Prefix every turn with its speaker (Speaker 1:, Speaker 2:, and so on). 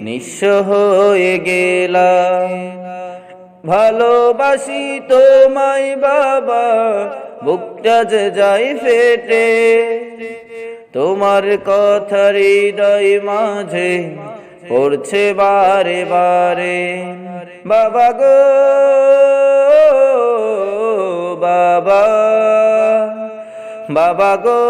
Speaker 1: নিঃস্ব হয়ে গেলাম। ভালোবাসি তোমায় বাবা, বুকটা যে যাই ফেটে। তোমার কথা হৃদয় মাঝে পড়ছে বারে বারে। বাবা গো, বাবা বাবা গো।